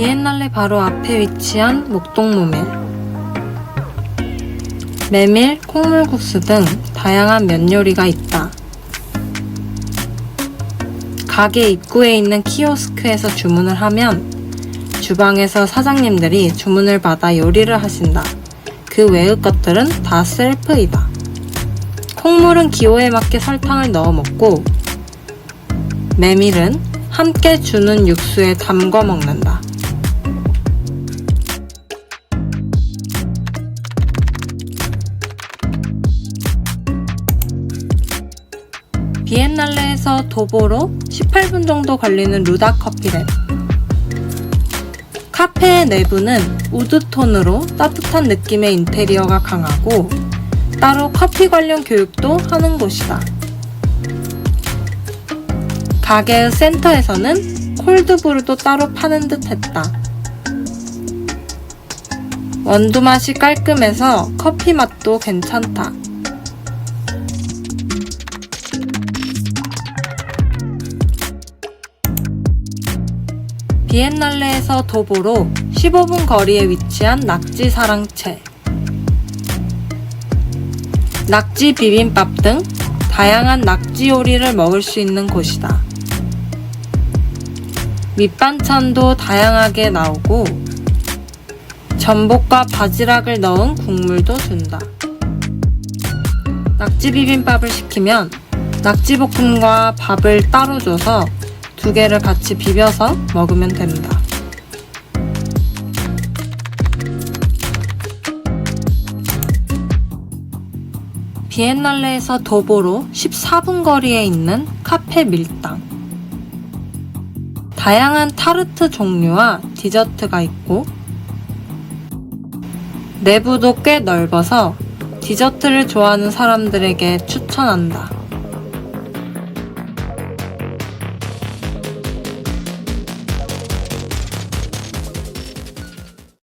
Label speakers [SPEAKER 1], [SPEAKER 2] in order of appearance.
[SPEAKER 1] 비엔날레 바로 앞에 위치한 목동모밀. 메밀, 콩물국수 등 다양한 면 요리가 있다. 가게 입구에 있는 키오스크에서 주문을 하면 주방에서 사장님들이 주문을 받아 요리를 하신다. 그 외의 것들은 다 셀프이다. 콩물은 기호에 맞게 설탕을 넣어 먹고 메밀은 함께 주는 육수에 담궈 먹는다. 비엔날레에서 도보로 18분 정도 걸리는 루다 커피랩. 카페의 내부는 우드톤으로 따뜻한 느낌의 인테리어가 강하고 따로 커피 관련 교육도 하는 곳이다. 가게의 센터에서는 콜드브루도 따로 파는 듯 했다. 원두 맛이 깔끔해서 커피 맛도 괜찮다. 비엔날레에서 도보로 15분 거리에 위치한 낙지 사랑채. 낙지 비빔밥 등 다양한 낙지 요리를 먹을 수 있는 곳이다. 밑반찬도 다양하게 나오고 전복과 바지락을 넣은 국물도 준다. 낙지 비빔밥을 시키면 낙지 볶음과 밥을 따로 줘서 두 개를 같이 비벼서 먹으면 된다. 비엔날레에서 도보로 14분 거리에 있는 카페 밀당. 다양한 타르트 종류와 디저트가 있고, 내부도 꽤 넓어서 디저트를 좋아하는 사람들에게 추천한다.